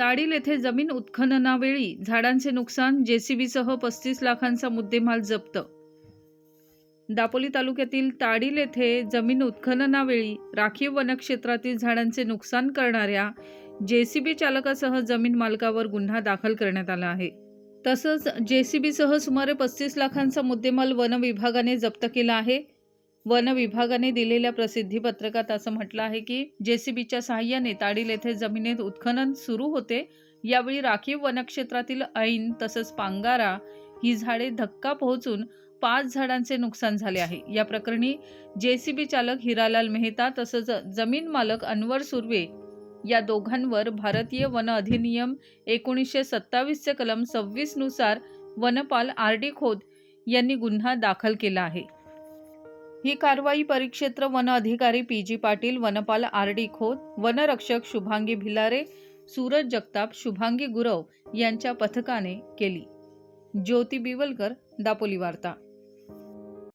ताडील येथे जमीन उत्खननावेळी झाडांचे नुकसान जेसीबीसह पस्तीस लाखांचा मुद्देमाल जप्त. दापोली तालुक्यातील ताडील येथे जमीन उत्खननावेळी राखीव वनक्षेत्रातील झाडांचे नुकसान करणाऱ्या जेसीबी चालकासह जमीन मालकावर गुन्हा दाखल करण्यात आला आहे. तसंच जेसीबीसह सुमारे पस्तीस लाखांचा मुद्देमाल वन विभागाने जप्त केला आहे. वन विभागाने दिलेल्या प्रसिद्धी पत्रकात असं म्हटलं आहे की जेसीबीच्या सहाय्याने ताडील येथे जमिनीत उत्खनन सुरू होते. यावेळी राखीव वनक्षेत्रातील ऐन तसंच पांगारा ही झाडे धक्का पोहोचून पाच झाडांचे नुकसान झाले आहे. या प्रकरणी जेसीबी चालक हिरालाल मेहता तसंच जमीन मालक अनवर सुर्वे या दोघांवर भारतीय वन अधिनियम एकोणीसशे सत्तावीसचे कलम सव्वीसनुसार वनपाल आर डी खोत यांनी गुन्हा दाखल केला आहे. ही कारवाई परिक्षेत्र वन अधिकारी पी जी पाटील वनपाल आर डी खोत वनरक्षक शुभांगी भिलारे सूरज जगताप शुभांगी गुरव यांच्या पथकाने केली. ज्योती बिवलकर दापोली वार्ता.